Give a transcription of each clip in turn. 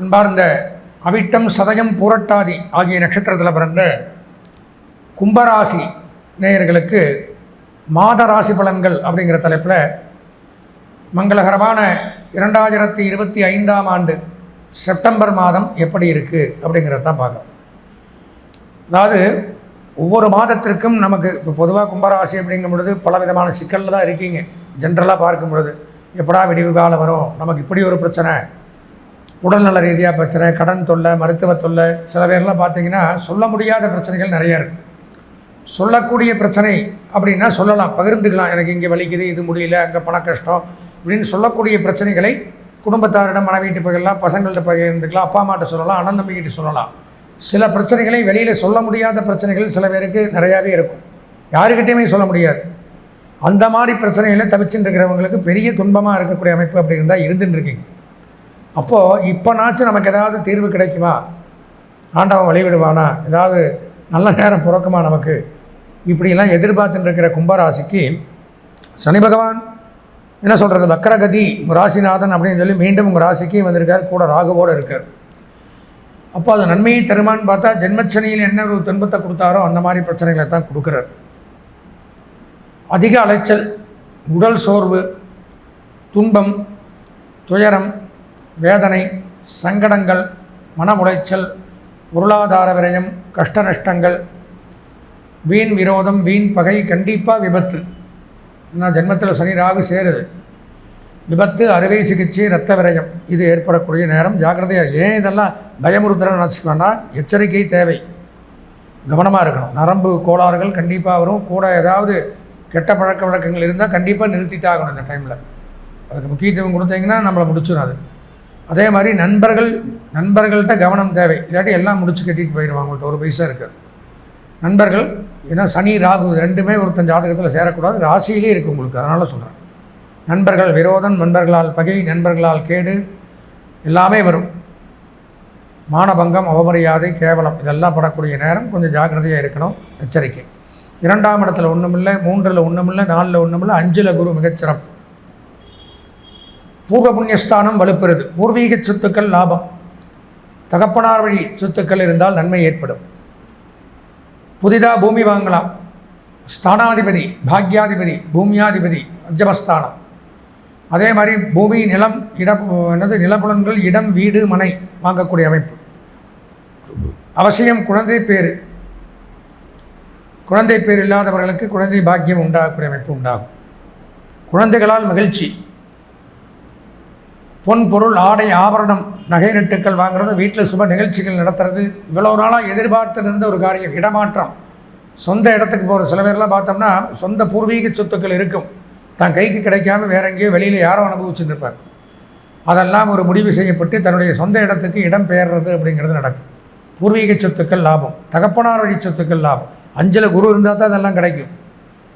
அன்பார்ந்த அவிட்டம் சதயம் பூரட்டாதி ஆகிய நட்சத்திரத்தில் பிறந்த கும்பராசி நேயர்களுக்கு மாத ராசி பலன்கள் அப்படிங்கிற தலைப்பில் மங்களகரமான இரண்டாயிரத்தி இருபத்தி ஐந்தாம் ஆண்டு செப்டம்பர் மாதம் எப்படி இருக்குது அப்படிங்கிறத தான் பார்க்கணும். அதாவது ஒவ்வொரு மாதத்திற்கும் நமக்கு இப்போ பொதுவாக கும்பராசி அப்படிங்கும் பொழுது பல விதமான சிக்கலில் தான் இருக்கீங்க. ஜென்ரலாக பார்க்கும் பொழுது எப்படா விடிவு காலம் வரும்? நமக்கு இப்படி ஒரு பிரச்சனை. உடல்நல ரீதியாக பிரச்சனை கடன் தொல்லை மருத்துவ தொல்லை சில பேர்லாம் பார்த்தீங்கன்னா சொல்ல முடியாத பிரச்சனைகள் நிறையா இருக்குது சொல்லக்கூடிய பிரச்சனை அப்படின்னா சொல்லலாம் பகிர்ந்துக்கலாம். எனக்கு இங்கே வலிக்குது இது முடியல அங்கே பண கஷ்டம் இப்படின்னு சொல்லக்கூடிய பிரச்சனைகளை குடும்பத்தாரிடம் மனைவிட்டு பகிரலாம் பசங்கள்கிட்ட பகிர்ந்துக்கலாம் அப்பா அம்மாட்ட சொல்லலாம் அண்ணன் தம்பிக்கிட்ட சொல்லலாம். சில பிரச்சனைகளை வெளியில் சொல்ல முடியாத பிரச்சனைகள் சில பேருக்கு நிறையாவே இருக்கும். யாருக்கிட்டையுமே சொல்ல முடியாது. அந்த மாதிரி பிரச்சனைகளை தவிச்சுட்டு இருக்கிறவங்களுக்கு பெரிய துன்பமாக இருக்கக்கூடிய அமைப்பு அப்படி இருந்தால் இருந்துட்டு இருக்கீங்க. அப்போது இப்போனாச்சும் நமக்கு ஏதாவது தீர்வு கிடைக்குமா? ஆண்டவன் வழிவிடுவானா? ஏதாவது நல்ல நேரம் பிறக்குமா நமக்கு? இப்படிலாம் எதிர்பார்த்துட்டு இருக்கிற கும்பராசிக்கு சனி பகவான் என்ன சொல்கிறது வக்கரகதி உங்கள் ராசிநாதன் அப்படின்னு சொல்லி மீண்டும் உங்கள் ராசிக்கு வந்திருக்கார். கூட ராகுவோடு இருக்கார். அப்போ அது நன்மையை தருமான்னு பார்த்தா ஜென்மச்சனியில் என்ன ஒரு துன்பத்தை கொடுத்தாரோ அந்த மாதிரி பிரச்சனைகளை தான் கொடுக்குறார். அதிக அலைச்சல் உடல் சோர்வு துன்பம் துயரம் வேதனை சங்கடங்கள் மன உளைச்சல் பொருளாதார விரயம் கஷ்ட நஷ்டங்கள் வீண் விரோதம் வீண் பகை கண்டிப்பாக விபத்து. நான் ஜென்மத்தில் சனி ராகு சேருது. விபத்து அறுவை சிகிச்சை இரத்த விரயம் இது ஏற்படக்கூடிய நேரம். ஜாக்கிரதையாக ஏன் இதெல்லாம் பயமுறுத்துறன்னு நினச்சிக்கோன்னா எச்சரிக்கை தேவை. கவனமாக இருக்கணும். நரம்பு கோளாறுகள் கண்டிப்பாக வரும். கூட ஏதாவது கெட்ட பழக்க வழக்கங்கள் இருந்தால் கண்டிப்பாக நிறுத்திட்டாகணும் இந்த டைமில் அதுக்கு முக்கியத்துவம் கொடுத்தீங்கன்னா நம்மளை முடிச்சிடும் அது. அதே மாதிரி நண்பர்கள் நண்பர்கள்ட்ட கவனம் தேவை. இல்லாட்டி எல்லாம் முடிச்சு கட்டிட்டு போயிடுவாங்க அவங்கள்ட்ட ஒரு பைசா இருக்குது நண்பர்கள் ஏன்னா சனி ராகு ரெண்டுமே ஒருத்தன் ஜாதகத்தில் சேரக்கூடாது. ராசியிலே இருக்குது உங்களுக்கு. அதனால் சொல்கிறேன் நண்பர்கள் விரோதம் நண்பர்களால் பகை நண்பர்களால் கேடு எல்லாமே வரும். மானபங்கம் அவமரியாதை கேவலம் இதெல்லாம் படக்கூடிய நேரம் கொஞ்சம் ஜாக்கிரதையாக இருக்கணும். எச்சரிக்கை. இரண்டாம் இடத்துல ஒன்றுமில்லை மூன்றில் ஒன்றுமில்லை நாலில் ஒன்றுமில்லை அஞ்சில் குரு மிகச்சிறப்பு. பூர்வ புண்ணியஸ்தானம் வலுப்பெறுது. பூர்வீக சொத்துக்கள் லாபம். தகப்பனார் வழி சொத்துக்கள் இருந்தால் நன்மை ஏற்படும். புதிதாக பூமி வாங்கலாம். ஸ்தானாதிபதி பாக்யாதிபதி பூமியாதிபதி அஜபஸ்தானம் அதே மாதிரி பூமி நிலம் இடம் என்னது நிலப்புலன்கள் இடம் வீடு மனை வாங்கக்கூடிய அமைப்பு. அவசியம் குழந்தை பேர் குழந்தை பேர் இல்லாதவர்களுக்கு குழந்தை பாக்கியம் உண்டாகக்கூடிய அமைப்பு உண்டாகும். குழந்தைகளால் மகிழ்ச்சி. பொன் பொருள் ஆடை ஆபரணம் நகை நட்டுக்கள் வாங்குறது வீட்டில் சுப நிகழ்ச்சிகள் நடத்துறது இவ்வளோ நாளாக எதிர்பார்த்து இருந்த ஒரு காரியம் இடமாற்றம். சொந்த இடத்துக்கு போகிற சில பேர்லாம் பார்த்தோம்னா சொந்த பூர்வீக சொத்துக்கள் இருக்கும். தான் கைக்கு கிடைக்காம வேற எங்கேயோ வெளியில் யாரோ அனுபவிச்சுட்டு இருப்பார். அதெல்லாம் ஒரு முடிவு செய்யப்பட்டு தன்னுடைய சொந்த இடத்துக்கு இடம் பெயர்றது அப்படிங்கிறது நடக்கும். பூர்வீக சொத்துக்கள் லாபம் தகப்பனார் வழி சொத்துக்கள் லாபம். அஞ்சில் குரு இருந்தால் தான் அதெல்லாம் கிடைக்கும்.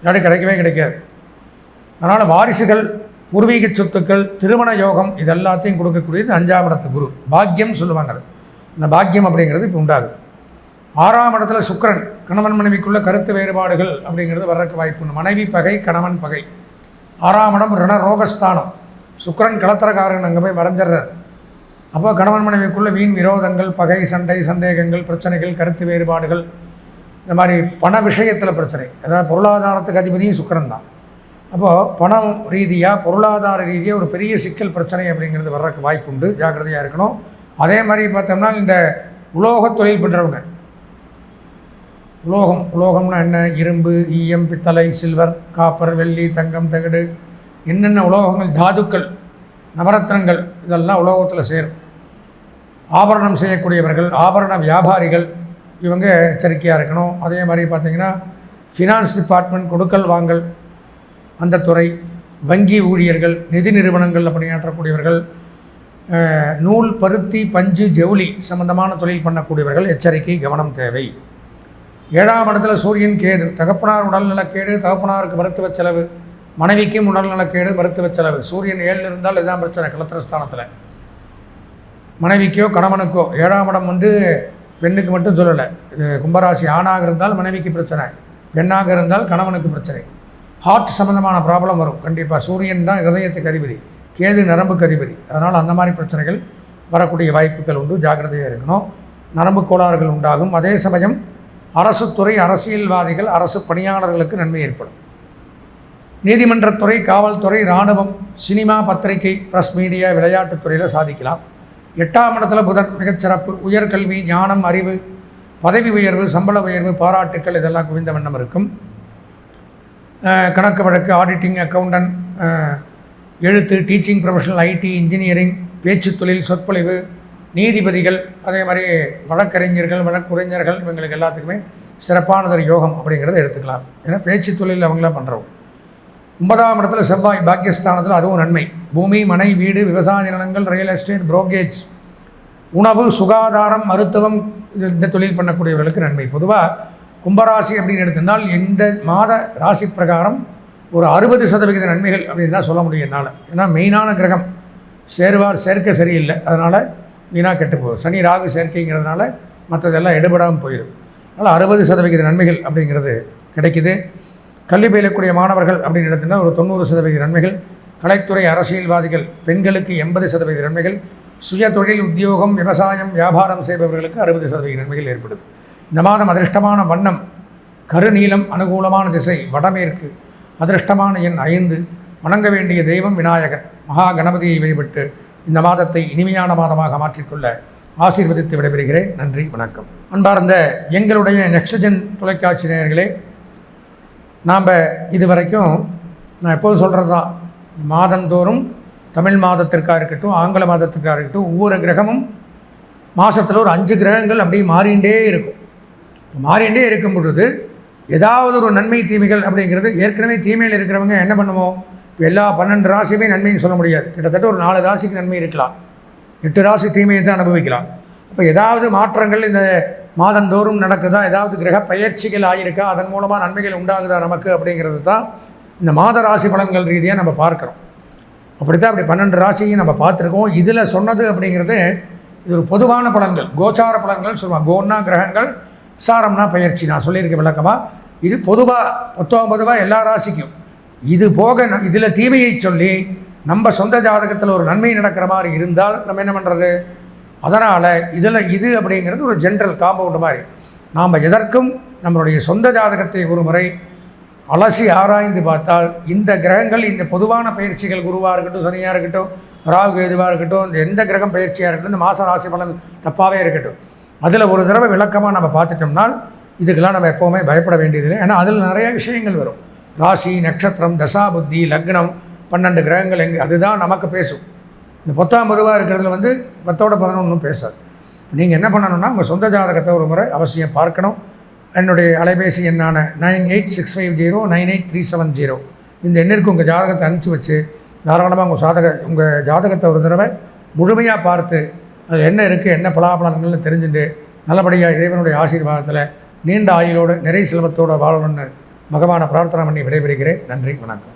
இல்லாட்டி கிடைக்கவே கிடைக்காது. அதனால் வாரிசுகள் பூர்வீக சொத்துக்கள் திருமண யோகம் இது எல்லாத்தையும் கொடுக்கக்கூடியது அஞ்சாம் இடத்து குரு. பாக்கியம் சொல்லுவாங்க அது. இந்த பாக்கியம் அப்படிங்கிறது இப்போ உண்டாகுது. ஆறாம் இடத்துல சுக்கிரன் கணவன் மனைவிக்குள்ள கருத்து வேறுபாடுகள் அப்படிங்கிறது வர்றதுக்கு வாய்ப்பு உண்டு. மனைவி பகை கணவன் பகை. ஆறாம் இடம் ரண ரோகஸ்தானம். சுக்கிரன் கலத்திரக்காரன் அங்கே போய் வரைஞ்சிடுறார். அப்போ கணவன் மனைவிக்குள்ள வீண் விரோதங்கள் பகை சண்டை சந்தேகங்கள் பிரச்சனைகள் கருத்து வேறுபாடுகள் இந்த மாதிரி பண விஷயத்தில் பிரச்சனை. அதாவது பொருளாதாரத்துக்கு அதிபதியும் சுக்கிரன் தான். அப்போது பணம் ரீதியாக பொருளாதார ரீதியாக ஒரு பெரிய சிக்கல் பிரச்சனை அப்படிங்கிறது வர்றதுக்கு வாய்ப்பு உண்டு ஜாக்கிரதையாக இருக்கணும். அதே மாதிரி பார்த்தோம்னா இந்த உலோகத் தொழில் பண்ணுறவங்க உலோகம் உலோகம்னா என்ன? இரும்பு ஈயம் பித்தளை சில்வர் காப்பர் வெள்ளி தங்கம் தகடு என்னென்ன உலோகங்கள் தாதுக்கள் நவரத்னங்கள் இதெல்லாம் உலோகத்தில் சேரும். ஆபரணம் செய்யக்கூடியவர்கள் ஆபரண வியாபாரிகள் இவங்க எச்சரிக்கையாக இருக்கணும். அதே மாதிரி பார்த்திங்கன்னா ஃபினான்ஸ் டிபார்ட்மெண்ட் கொடுக்கல் வாங்கல் அந்த துறை வங்கி ஊழியர்கள் நிதி நிறுவனங்களில் பணியாற்றக்கூடியவர்கள் நூல் பருத்தி பஞ்சு ஜவுளி சம்பந்தமான தொழில் பண்ணக்கூடியவர்கள் எச்சரிக்கை கவனம் தேவை. ஏழாம் இடத்துல சூரியன் கேது தகப்பனார் உடல்நலக்கேடு தகப்பனாருக்கு மருத்துவ செலவு மனைவிக்கும் உடல்நலக்கேடு மருத்துவ செலவு. சூரியன் ஏழில் இருந்தால் இதுதான் பிரச்சனை கலத்திரஸ்தானத்தில். மனைவிக்கோ கணவனுக்கோ ஏழாம் இடம் வந்து பெண்ணுக்கு மட்டும் சொல்லலை. இது கும்பராசி ஆணாக இருந்தால் மனைவிக்கு பிரச்சனை பெண்ணாக இருந்தால் கணவனுக்கு பிரச்சனை. ஹார்ட் சம்மந்தமான ப்ராப்ளம் வரும். கண்டிப்பாக சூரியன் தான் இதயத்துக்கு அதிபதி. கேது நரம்புக்கு அதிபதி. அதனால் அந்த மாதிரி பிரச்சனைகள் வரக்கூடிய வாய்ப்புகள் உண்டு. ஜாக்கிரதையாக இருக்கணும். நரம்பு கோளாறுகள் உண்டாகும். அதே சமயம் அரசு துறை அரசியல்வாதிகள் அரசு பணியாளர்களுக்கு நன்மை ஏற்படும். நீதிமன்றத்துறை காவல்துறை இராணுவம் சினிமா பத்திரிகை ப்ரெஸ் மீடியா விளையாட்டுத்துறையில் சாதிக்கலாம். எட்டாம் இடத்துல புதன் மிகச்சிறப்பு. உயர்கல்வி ஞானம் அறிவு பதவி உயர்வு சம்பள உயர்வு பாராட்டுக்கள் இதெல்லாம் குவிந்த வண்ணம் இருக்கும். கணக்கு வழக்கு ஆடிட்டிங் அக்கௌண்டன்ட் எழுத்து டீச்சிங் ப்ரொஃபஷனல் ஐடி இன்ஜினியரிங் பேச்சு தொழில் சொற்பொழிவு நீதிபதிகள் அதே மாதிரி வழக்கறிஞர்கள் வழக்குரைஞர்கள் இவங்களுக்கு எல்லாத்துக்குமே சிறப்பானதொரு யோகம் அப்படிங்கிறத எடுத்துக்கலாம். ஏன்னா பேச்சு தொழில் அவங்களாம் பண்ணுறோம் ஒன்பதாம் இடத்துல செவ்வாய் பாக்கியஸ்தானத்தில் அதுவும் நன்மை. பூமி மனை வீடு விவசாய நிலங்கள் ரியல் எஸ்டேட் புரோக்கேஜ் உணவு சுகாதாரம் மருத்துவம் இது இந்த தொழில் பண்ணக்கூடியவர்களுக்கு நன்மை. பொதுவாக கும்பராசி அப்படின்னு எடுத்திருந்தால் இந்த மாத ராசி பிரகாரம் ஒரு அறுபது சதவிகித நன்மைகள் அப்படின்னு தான் சொல்ல முடியும் என்னால். ஏன்னா மெயினான கிரகம் சேருவார் சேர்க்கை சரியில்லை. அதனால் வீணாக கெட்டு போகும் சனி ராகு சேர்க்கைங்கிறதுனால மற்றதெல்லாம் எடுபடாமல் போயிடும் அதனால் அறுபது சதவிகித நன்மைகள் அப்படிங்கிறது கிடைக்குது. கல்வி பயிலக்கூடிய மாணவர்கள் அப்படின்னு எடுத்திங்கன்னா ஒரு தொண்ணூறு சதவிகித நன்மைகள். கலைத்துறை அரசியல்வாதிகள் பெண்களுக்கு எண்பது சதவீத நன்மைகள். சுய தொழில் உத்தியோகம் விவசாயம் வியாபாரம் செய்பவர்களுக்கு அறுபது சதவீத நன்மைகள் ஏற்படுது. இந்த மாதம் அதிர்ஷ்டமான வண்ணம் கருநீலம் அனுகூலமான திசை வடமேற்கு அதிர்ஷ்டமான எண் ஐந்து வணங்க வேண்டிய தெய்வம் விநாயகர் மகா கணபதியை வழிபட்டு இந்த மாதத்தை இனிமையான மாதமாக மாற்றிக்கொள்ள ஆசீர்வதித்து விடைபெறுகிறேன். நன்றி வணக்கம். அன்பார்ந்த எங்களுடைய நெக்ஸ்டஜன் தொலைக்காட்சி நேயர்களே நாம் இது வரைக்கும் நான் எப்போதும் சொல்கிறது தான் மாதந்தோறும் தமிழ் மாதத்திற்காக இருக்கட்டும் ஆங்கில மாதத்திற்காக இருக்கட்டும் ஒவ்வொரு கிரகமும் மாதத்தில் ஒரு அஞ்சு கிரகங்கள் அப்படியே மாறிண்டே இருக்கும். மாறிண்டே இருக்கும் பொழுது ஏதாவது ஒரு நன்மை தீமைகள் அப்படிங்கிறது ஏற்கனவே தீமையில் இருக்கிறவங்க என்ன பண்ணுவோம் இப்போ எல்லா பன்னெண்டு ராசியுமே நன்மைன்னு சொல்ல முடியாது. கிட்டத்தட்ட ஒரு நாலு ராசிக்கு நன்மை இருக்கலாம். எட்டு ராசி தீமையை தான் அனுபவிக்கலாம். அப்போ ஏதாவது மாற்றங்கள் இந்த மாதந்தோறும் நடக்குதா? ஏதாவது கிரக பயிற்சிகள் ஆகியிருக்கா அதன் மூலமாக நன்மைகள் உண்டாகுதா நமக்கு அப்படிங்கிறது தான் இந்த மாத ராசி பலன்கள் ரீதியாக நம்ம பார்க்குறோம். அப்படித்தான் அப்படி பன்னெண்டு ராசியும் நம்ம பார்த்துருக்கோம். இதில் சொன்னது அப்படிங்கிறது இது ஒரு பொதுவான பலன்கள் கோச்சார பலன்கள் சொல்லுவாங்க. கோன்னா கிரகங்கள் சாரம்னா பயிற்சி. நான் சொல்லியிருக்கேன் விளக்கமாக இது பொதுவாக மொத்தம் பொதுவாக எல்லா ராசிக்கும். இது போக இதில் தீமையை சொல்லி நம்ம சொந்த ஜாதகத்தில் ஒரு நன்மை நடக்கிற மாதிரி இருந்தால் நம்ம என்ன பண்ணுறது அதனால் இதில் இது அப்படிங்கிறது ஒரு ஜென்ரல் காம்பவுண்டு மாதிரி. நாம் எதற்கும் நம்மளுடைய சொந்த ஜாதகத்தை ஒரு முறை அலசி ஆராய்ந்து பார்த்தால் இந்த கிரகங்கள் இந்த பொதுவான பயிற்சிகள் குருவாக இருக்கட்டும் சனியாக இருக்கட்டும் ராகு எதுவாக இருக்கட்டும் இந்த எந்த கிரகம் பயிற்சியாக இருக்கட்டும் இந்த மாத ராசி பலன் தப்பாகவே இருக்கட்டும். அதில் ஒரு தடவை விளக்கமாக நம்ம பார்த்துட்டோம்னால் இதுக்கெல்லாம் நம்ம எப்போவுமே பயப்பட வேண்டியதில்லை. ஏன்னா அதில் நிறைய விஷயங்கள் வரும். ராசி நட்சத்திரம் தசா புத்தி லக்னம் பன்னெண்டு கிரகங்கள் எங்கே அதுதான் நமக்கு பேசும். இந்த பத்தாம் பொதுவாக இருக்கிறதுல வந்து பத்தோட பதினொன்றும் பேசாது. நீங்கள் என்ன பண்ணணும்னா உங்கள் சொந்த ஜாதகத்தை ஒரு முறை அவசியம் பார்க்கணும். என்னுடைய அலைபேசி எண்ணான nine eight six five zero nine eight three seven zero. இந்த எண்ணிற்கு உங்கள் ஜாதகத்தை அனுப்பிச்சி வச்சு தாராளமாக உங்கள் சாதக உங்கள் ஜாதகத்தை ஒரு தடவை முழுமையாக பார்த்து அது என்ன இருக்குது என்ன பலாபலங்கள்னு தெரிஞ்சுட்டு நல்லபடியாக இறைவனுடைய ஆசீர்வாதத்தில் நீண்ட ஆயுளோடு நிறை செல்வத்தோடு வாழணும்னு பகவானை பிரார்த்தனை பண்ணி விடைபெறுகிறேன். நன்றி வணக்கம்.